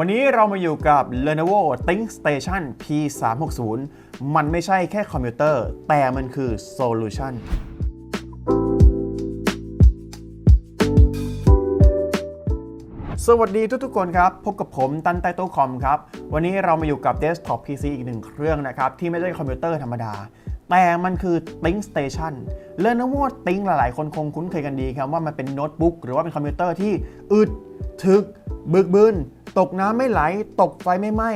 วันนี้เรามาอยู่กับ Lenovo ThinkStation P360 มันไม่ใช่แค่คอมพิวเตอร์ แต่มันคือโซลูชันสวัสดีทุกๆคนครับ พบกับผมตันไตโตคอมครับ วันนี้เรามาอยู่กับ Desktop PC อีกหนึ่งเครื่องนะครับ ที่ไม่ใช่คอมพิวเตอร์ธรรมดา แต่มันคือ Think Station Lenovo Think หลายๆ คนคงคุ้นเคยกันดีครับ ว่ามันเป็นโน้ตบุ๊กหรือว่าเป็นคอมพิวเตอร์ที่อึดถึก บึกบึน ตกน้ำไม่ไหล ตกไฟไม่ไหม้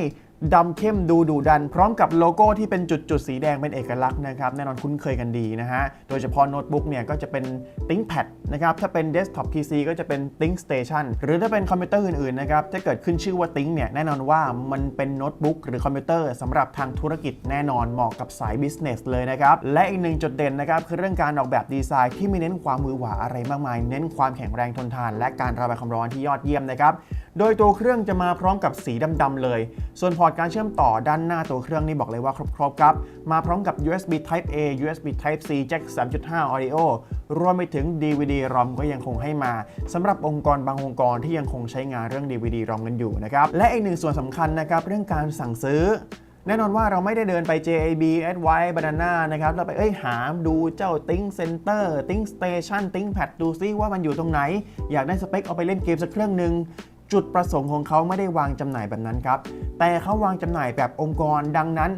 ดำเข้มดูดุดัน พร้อมกับโลโก้ที่เป็นจุดๆ สีแดงเป็นเอกลักษณ์นะครับ แน่นอนคุ้นเคยกันดีนะฮะ โดยเฉพาะโน้ตบุ๊กเนี่ยก็จะเป็น ThinkPad นะครับ ถ้าเป็น Desktop PC ก็จะเป็น ThinkStation หรือถ้าเป็นคอมพิวเตอร์อื่นๆนะครับถ้าเกิดขึ้นชื่อว่า Think เนี่ยแน่นอนว่ามันเป็นโน้ตบุ๊กหรือคอมพิวเตอร์สำหรับทางธุรกิจแน่นอนเหมาะกับสาย Business เลยนะครับ และอีกหนึ่งจุดเด่นนะครับคือเรื่องการออกแบบดีไซน์ที่ไม่เน้นความมือหวาอะไรมากมาย เน้นความแข็งแรงทนทาน และการระบายความร้อนที่ยอดเยี่ยมนะครับ โดยตัวเครื่องจะมาพร้อมกับสีดำๆเลย ส่วนพอร์ตการเชื่อมต่อด้านหน้าตัวเครื่องนี่บอกเลยว่าครบๆครับ มาพร้อมกับ USB Type A USB Type C Jack 3.5 Audio รวมไปถึง DVD ROM ก็ยังคงให้มาสำหรับองค์กรบางองค์กรที่ยังคงใช้งานเรื่อง DVD ROM กันอยู่นะครับ และอีกหนึ่งส่วนสำคัญนะครับเรื่องการสั่งซื้อแน่นอนว่าเราไม่ได้เดินไป JAB Advice Banana นะครับ เราไปเอ้ยหาดูเจ้า Think Center Think Station Think Pad ดูซิว่ามันอยู่ตรงไหน อยากได้สเปคเอาไปเล่นเกมสักเครื่องหนึ่ง จุดประสงค์ของเขาไม่ได้วางจำหน่ายแบบนั้นครับ แต่เขาวางจำหน่ายแบบองค์กร ดังนั้น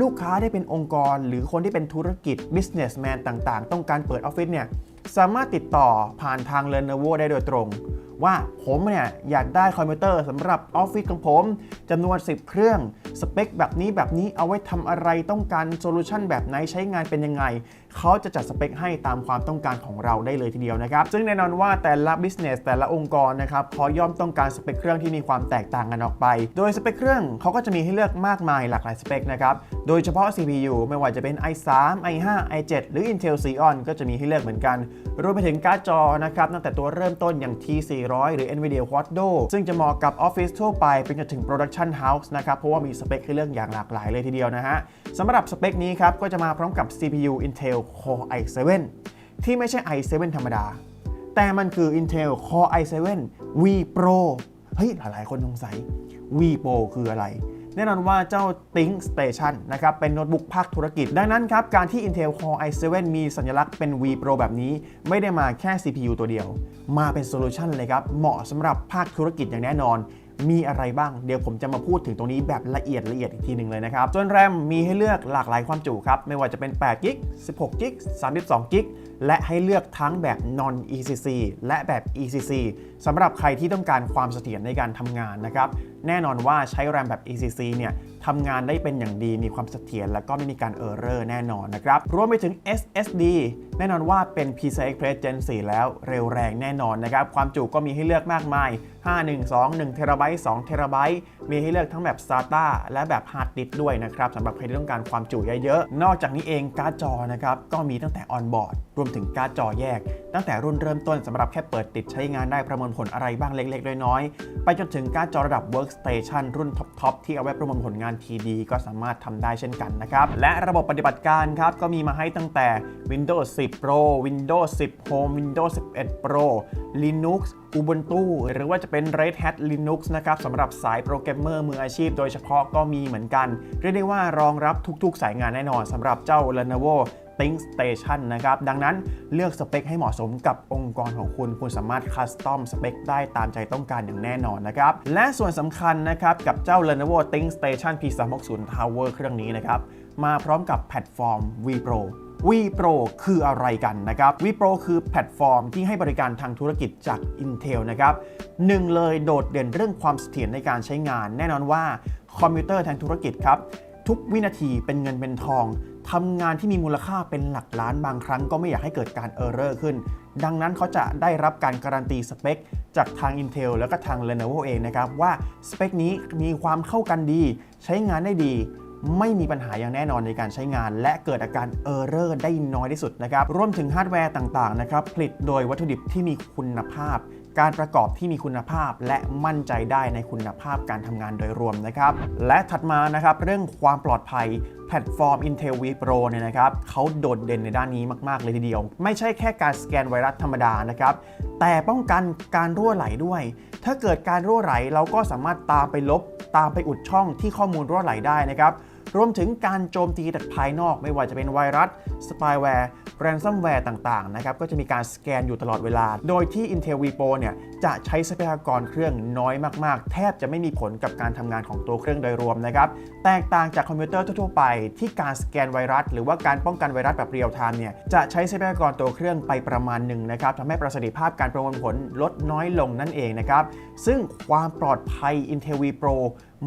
ลูกค้าได้เป็นองค์กร หรือคนที่เป็นธุรกิจ businessman ต่างๆ ต้องการเปิดออฟฟิศเนี่ย สามารถติดต่อผ่านทาง Lenovo ได้โดยตรงว่าผมเนี่ยอยากได้คอมพิวเตอร์สำหรับออฟฟิศของผมจำนวน 10 เครื่อง สเปคแบบนี้แบบนี้เอาไว้ทำอะไรต้องการโซลูชันแบบไหนใช้งานเป็นยังไง เขาจะจัดสเปคให้ตามความต้องการของเราได้เลยทีเดียวนะครับ ซึ่งแน่นอนว่าแต่ละ business แต่ละองค์กรนะครับเขาย่อมต้องการสเปคเครื่องที่มีความแตกต่างกันออกไป โดยสเปคเครื่องเขาก็จะมีให้เลือกมากมายหลากหลายสเปคนะครับ โดยเฉพาะ CPU ไม่ว่าจะเป็น i3 i5 i7 หรือ Intel Xeon ก็จะมีให้เลือกเหมือนกัน รวมไปถึงการ์ดจอนะครับตั้งแต่ตัวเริ่มต้นอย่าง T400 หรือ Nvidia Quadro ซึ่งจะเหมาะกับออฟฟิศทั่วไปเป็นจนถึง Production House นะครับ เพราะว่ามีสเปคให้เลือกอย่างหลากหลายเลยทีเดียวนะฮะสำหรับสเปคนี้ครับ ก็จะมาพร้อมกับ CPU Intel Core i7 ที่ไม่ใช่ i7 ธรรมดา แต่มันคือ Intel Core i7 V Pro เฮ้ย หลายๆ คนสงสัย V Pro คืออะไร แน่นอนว่าเจ้า Think Station นะครับเป็นโน้ตบุ๊กภาคธุรกิจ ดังนั้นครับการที่ Intel Core i7 มีสัญลักษณ์เป็น V Pro แบบนี้ ไม่ได้มาแค่ CPU ตัวเดียว มาเป็นโซลูชันเลยครับ เหมาะสำหรับภาคธุรกิจอย่างแน่นอนมีอะไรบ้าง เดี๋ยวผมจะมาพูดถึงตรงนี้แบบละเอียดละเอียดอีกทีหนึ่งเลยนะครับส่วนแรมมีให้เลือกหลากหลายความจุครับ ไม่ว่าจะเป็น8 g b 16 g b 32 g b และให้เลือกทั้งแบบ non ECC และแบบ ECC สำหรับใครที่ต้องการความเสถียรในการทำงานนะครับ แน่นอนว่าใช้แรมแบบ ECC เนี่ยทำงานได้เป็นอย่างดีมีความเสถียรและก็ไม่มีการเออร์เรอร์แน่นอนนะครับ รวมไปถึง SSD แน่นอนว่าเป็น PCI Express Gen 4 แล้วเร็วแรงแน่นอนนะครับ ความจุก็มีให้เลือกมากมาย 512 1 t b 2 t b มีให้เลือกทั้งแบบ SATA และแบบ Hard Disk ด้วยนะครับสำหรับใครที่ต้องการความจุเยอะๆ นอกจากนี้เองการ์ดจอนะครับก็มีตั้งแต่ on board รวมถึงการ์ดจอแยก ตั้งแต่รุ่นเริ่มต้นสำหรับแค่เปิดติดใช้งานได้ประมวลผลอะไรบ้างเล็กๆ น้อยๆ ไปจนถึงการ์ดจอระดับ workstation รุ่นท็อปๆ ที่เอาไว้ประมวลผลงาน TD ก็สามารถทำได้เช่นกันนะครับ และระบบปฏิบัติการครับก็มีมาให้ตั้งแต่ Windows 10 Pro Windows 10 Home Windows 11 Pro Linux Ubuntu หรือว่าจะเป็น Red Hat Linux นะครับสำหรับสายโปรแกรมเมอร์มืออาชีพโดยเฉพาะก็มีเหมือนกัน เรียกได้ว่ารองรับทุกๆ สายงานแน่นอนสำหรับเจ้า Lenovo Think Station นะครับ ดังนั้นเลือกสเปคให้เหมาะสมกับองค์กรของคุณ คุณสามารถคัสตอมสเปคได้ตามใจต้องการอย่างแน่นอนนะครับ และส่วนสำคัญนะครับ กับเจ้า Lenovo Think Station P360 Tower เครื่องนี้นะครับ มาพร้อมกับแพลตฟอร์ม V Pro V Pro คืออะไรกันนะครับ V Pro คือแพลตฟอร์มที่ให้บริการทางธุรกิจจาก Intel นะครับหนึ่งเลยโดดเด่นเรื่องความเสถียรในการใช้งาน แน่นอนว่าคอมพิวเตอร์ทางธุรกิจครับ ทุกวินาทีเป็นเงินเป็นทอง ทำงานที่มีมูลค่าเป็นหลักล้านบางครั้งก็ไม่อยากให้เกิดการเออร์เรอร์ขึ้น ดังนั้นเขาจะได้รับการการันตีสเปคจากทาง Intel แล้วก็ทาง Lenovo เองนะครับ ว่าสเปคนี้มีความเข้ากันดี ใช้งานได้ดีไม่มีปัญหาอย่างแน่นอนในการใช้งาน และเกิดอาการเออร์เรอร์ได้น้อยที่สุดนะครับ รวมถึงฮาร์ดแวร์ต่างๆนะครับ ผลิตโดยวัตถุดิบที่มีคุณภาพ การประกอบที่มีคุณภาพและมั่นใจได้ในคุณภาพการทำงานโดยรวมนะครับ และถัดมานะครับเรื่องความปลอดภัยแพลตฟอร์ม Intel V Pro เนี่ยนะครับเขาโดดเด่นในด้านนี้มาก ๆ เลยทีเดียว ไม่ใช่แค่การสแกนไวรัสธรรมดานะครับ แต่ป้องกันการรั่วไหลด้วย ถ้าเกิดการรั่วไหลเราก็สามารถตามไปลบ ตามไปอุดช่องที่ข้อมูลรั่วไหลได้นะครับ รวมถึงการโจมตีจากภายนอก ไม่ว่าจะเป็นไวรัส สปายแวร์ แรนซัมแวร์ต่างๆ นะครับ ก็จะมีการสแกนอยู่ตลอดเวลา โดยที่ Intel V Pro เนี่ยจะใช้ทรัพยากรเครื่องน้อยมากๆ แทบจะไม่มีผลกับการทำงานของตัวเครื่องโดยรวมนะครับ แตกต่างจากคอมพิวเตอร์ทั่วๆไปที่การสแกนไวรัส หรือว่าการป้องกันไวรัสแบบเรียลไทม์เนี่ยจะใช้ทรัพยากรตัวเครื่องไปประมาณหนึ่งนะครับทำให้ประสิทธิภาพการประมวลผลลดน้อยลงนั่นเองนะครับซึ่งความปลอดภัย Intel V Pro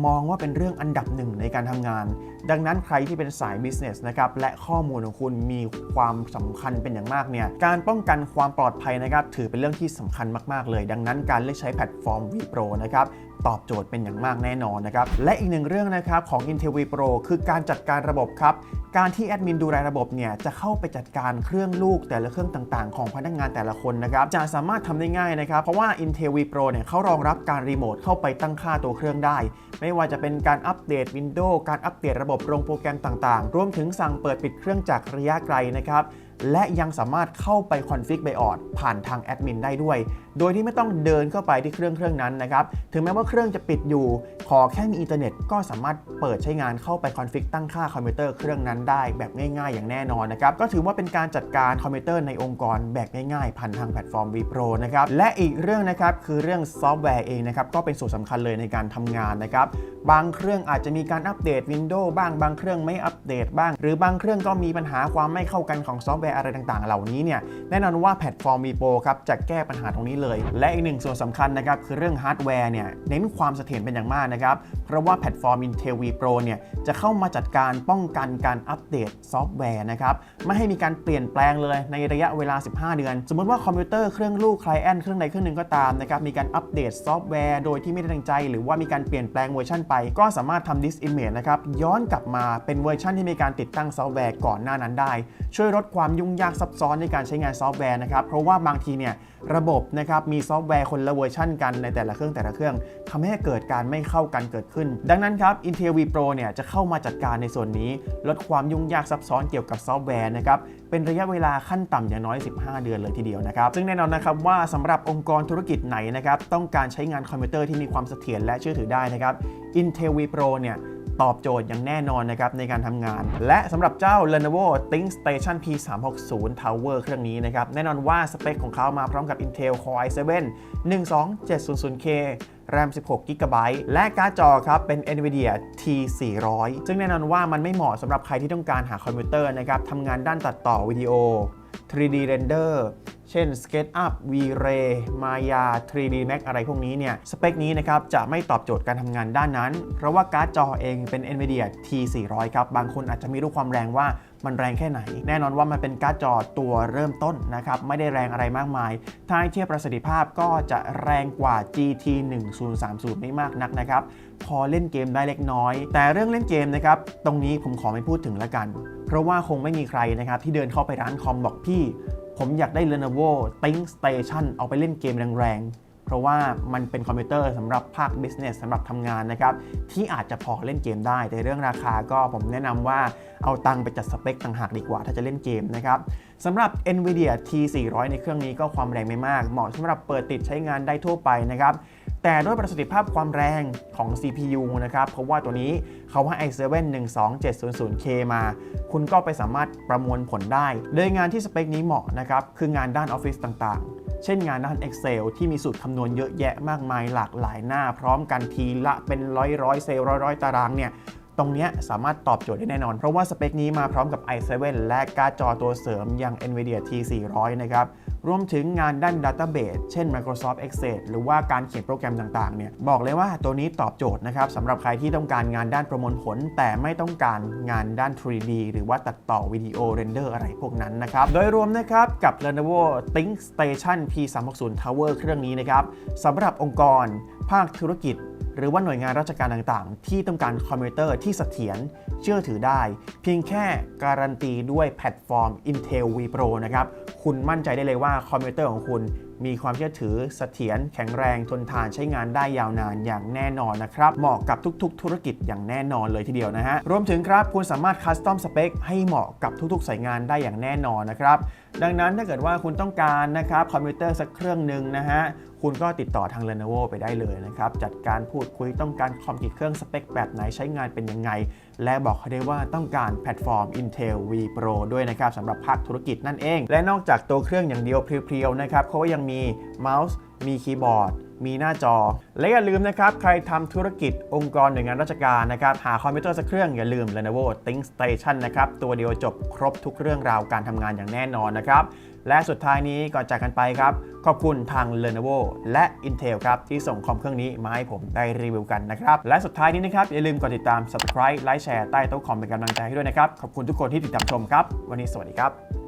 มองว่าเป็นเรื่องอันดับหนึ่งในการทำงาน ดังนั้นใครที่เป็นสายบิสเนสนะครับและข้อมูลของคุณมีความสำคัญเป็นอย่างมากเนี่ยการป้องกันความปลอดภัยนะครับถือเป็นเรื่องที่สำคัญมากๆเลย ดังนั้นการเลือกใช้แพลตฟอร์ม V Pro นะครับตอบโจทย์เป็นอย่างมากแน่นอนนะครับและอีกหนึ่งเรื่องนะครับของ Intel V Pro คือการจัดการระบบครับ การที่แอดมินดูแลระบบเนี่ยจะเข้าไปจัดการเครื่องลูกแต่ละเครื่องต่างๆ ของพนักงานแต่ละคนนะครับจะสามารถทำได้ง่ายนะครับ เพราะว่า Intel V Pro เนี่ยเขารองรับการรีโมทเข้าไปตั้งค่าตัวเครื่องได้ ไม่ว่าจะเป็นการอัปเดต Windows การอัปเดตระบบลงโปรแกรมต่างๆ รวมถึงสั่งเปิดปิดเครื่องจากระยะไกลนะครับ และยังสามารถเข้าไปคอนฟิกไบออดผ่านทางแอดมินได้ด้วย โดยที่ไม่ต้องเดินเข้าไปที่เครื่องเครื่องนั้นนะครับ ถึงแม้ว่าเครื่องจะปิดอยู่ ขอแค่มีอินเทอร์เน็ตก็สามารถเปิดใช้งานเข้าไปคอนฟิกตั้งค่าคอมพิวเตอร์เครื่องนั้นได้แบบง่าย ๆ อย่างแน่นอนนะครับ ก็ถือว่าเป็นการจัดการคอมพิวเตอร์ในองค์กรแบบง่ายๆ ผ่านทางแพลตฟอร์ม vPro นะครับ และอีกเรื่องนะครับคือเรื่องซอฟต์แวร์เองนะครับก็เป็นส่วนสำคัญเลยในการทำงานนะครับบางเครื่องอาจจะมีการอัปเดต Windows บ้างบางเครื่องไม่อัปเดตบ้าง หรือบางเครื่องก็มีปัญหาความไม่เข้ากันของซอฟต์แวร์อะไรต่างๆ เหล่านี้เนี่ยแน่นอนว่าแพลตฟอร์ม vPro ครับจะแก้ปัญหาตรงนี้เลย และอีกหนึ่งส่วนสำคัญนะครับคือเรื่องฮาร์ดแวร์เนี่ยเน้นความเสถียรเป็นอย่างมากนะครับเพราะว่าแพลตฟอร์ม Intel vPro เนี่ยจะเข้ามาจัดการป้องกันการอัปเดตซอฟต์แวร์นะครับไม่ให้มีการเปลี่ยนแปลงเลยในระยะเวลา 15 เดือน สมมติว่าคอมพิวเตอร์เครื่องลูก c l i e n t เครื่องใดเครื่องหนึ่งก็ตามนะครับมีการอัปเดตซอฟต์แวร์โดยที่ไม่ได้ตั้งใจ หรือว่ามีการเปลี่ยนแปลงเวอร์ชันไป ก็สามารถทำ dis image นะครับย้อนกลับมาเป็นเวอร์ชันที่มีการติดตั้งซอฟต์แวร์ก่อนหน้านั้นได้ ช่วยลดความยุ่งยากซับซ้อนในการใช้งานซอฟต์แวร์นะครับ เพราะว่าบางทีเนี่ยระบบนะครับมีซอฟต์แวร์คนละเวอร์ชันกันในแต่ละเครื่องแต่ละเครื่องทำให้เกิดการไม่เข้ากันเกิดขึ้น ดังนั้นครับ Intel V Pro เนี่ยจะเข้ามาจัดการในส่วนนี้ ลดความยุ่งยากซับซ้อนเกี่ยวกับซอฟต์แวร์นะครับเป็นระยะเวลาขั้นต่ำอย่างน้อย 15 เดือนเลยทีเดียวนะครับ ซึ่งแน่นอนนะครับว่าสำหรับองค์กรธุรกิจไหนนะครับต้องการใช้งานคอมพิวเตอร์ที่มีความเสถียรและเชื่อถือได้นะครับ Intel V Pro เนี่ย ตอบโจทย์อย่างแน่นอนนะครับในการทำงาน และสำหรับเจ้า Lenovo ThinkStation P360 Tower เครื่องนี้นะครับแน่นอนว่าสเปคของเขามาพร้อมกับ Intel Core i7 12700K RAM 16 GB และการ์ดจอครับ เป็น NVIDIA T400 ซึ่งแน่นอนว่ามันไม่เหมาะสำหรับใครที่ต้องการหาคอมพิวเตอร์นะครับทำงานด้านตัดต่อวิดีโอ 3D Render เช่น SketchUp V-Ray Maya 3D Max อะไรพวกนี้เนี่ย สเปคนี้นะครับ จะไม่ตอบโจทย์การทำงานด้านนั้น เพราะว่าการ์ดจอเองเป็น NVIDIA T400 ครับ บางคนอาจจะไม่รู้ความแรงว่ามันแรงแค่ไหน แน่นอนว่ามันเป็นการ์ดจอตัวเริ่มต้นนะครับ ไม่ได้แรงอะไรมากมาย ถ้าเทียบประสิทธิภาพก็จะแรงกว่า GT 1030ไม่มากนักนะครับ พอเล่นเกมได้เล็กน้อย แต่เรื่องเล่นเกมนะครับตรงนี้ผมขอไม่พูดถึงละกัน เพราะว่าคงไม่มีใครนะครับที่เดินเข้าไปร้านคอมบอกพี่ ผมอยากได้ Lenovo ThinkStation เอาไปเล่นเกมแรงๆ เพราะว่ามันเป็นคอมพิวเตอร์สำหรับภาค business สำหรับทำงานนะครับที่อาจจะพอเล่นเกมได้ แต่เรื่องราคาก็ผมแนะนำว่าเอาตังค์ไปจัดสเปคต่างหากดีกว่าถ้าจะเล่นเกมนะครับสำหรับ NVIDIA T400 ในเครื่องนี้ก็ความแรงไม่มาก เหมาะสำหรับเปิดติดใช้งานได้ทั่วไปนะครับ แต่ด้วยประสิทธิภาพความแรงของ CPU นะครับเพราะว่าตัวนี้เขาให้ i7 12700K มา คุณก็ไปสามารถประมวลผลได้ โดยงานที่สเปคนี้เหมาะนะครับ คืองานด้านออฟฟิศต่างๆ เช่นงานด้าน Excel ที่มีสูตรคำนวณเยอะแยะมากมายหลากหลายหน้า พร้อมกันทีละเป็นร้อยร้อยเซลล์ร้อยร้อยตารางเนี่ย ตรงนี้สามารถตอบโจทย์ได้แน่นอน เพราะว่าสเปคนี้มาพร้อมกับ i7 และการ์ดจอตัวเสริมอย่าง NVIDIA T400 นะครับรวมถึงงานด้าน Database เช่น Microsoft Excel หรือว่าการเขียนโปรแกรมต่างๆ เนี่ย บอกเลยว่าตัวนี้ตอบโจทย์นะครับสำหรับใครที่ต้องการงานด้านประมวลผล แต่ไม่ต้องการงานด้าน 3D หรือว่าตัดต่อวิดีโอเรนเดอร์อะไรพวกนั้นนะครับ โดยรวมนะครับกับ Lenovo ThinkStation P360 Tower เครื่องนี้นะครับสำหรับองค์กร ภาคธุรกิจ หรือว่าหน่วยงานราชการต่างๆ ที่ต้องการคอมพิวเตอร์ที่เสถียรเชื่อถือได้ เพียงแค่การันตีด้วยแพลตฟอร์ม Intel V Pro นะครับ คุณมั่นใจได้เลยว่าคอมพิวเตอร์ของคุณมีความเชื่อถือเสถียรแข็งแรงทนทานใช้งานได้ยาวนานอย่างแน่นอนนะครับ เหมาะกับทุกๆ ธุรกิจอย่างแน่นอนเลยทีเดียวนะฮะ รวมถึงครับคุณสามารถคัสตอมสเปคให้เหมาะกับทุกๆสายงานได้อย่างแน่นอนนะครับ ดังนั้นถ้าเกิดว่าคุณต้องการนะครับคอมพิวเตอร์สักเครื่องหนึ่งนะฮะ คุณก็ติดต่อทาง Lenovo ไปได้เลยนะครับ จัดการพูดคุยต้องการคอมกี่เครื่องสเปคแบบไหนใช้งานเป็นยังไง และบอกเขาได้ว่าต้องการแพลตฟอร์ม Intel V Pro ด้วยนะครับสำหรับภาคธุรกิจนั่นเอง และนอกจากตัวเครื่องอย่างเดียวเพียวๆนะครับเขาก็ยังมีเมาส์มีคีย์บอร์ดมีหน้าจอ และอย่าลืมนะครับ ใครทำธุรกิจองค์กรหน่วยงานราชการนะครับ หาคอมพิวเตอร์สักเครื่องอย่าลืม Lenovo ThinkStation นะครับ ตัวเดียวจบครบทุกเรื่องราวการทำงานอย่างแน่นอนนะครับ และสุดท้ายนี้ก่อนจากกันไปครับ ขอบคุณทาง Lenovo และ Intel ครับ ที่ส่งคอมเครื่องนี้มาให้ผมได้รีวิวกันนะครับ และสุดท้ายนี้นะครับ อย่าลืมกดติดตาม Subscribe ไลค์แชร์ใต้โต๊ะคอมเป็นกำลังใจให้ด้วยนะครับ ขอบคุณทุกคนที่ติดตามชมครับ วันนี้สวัสดีครับ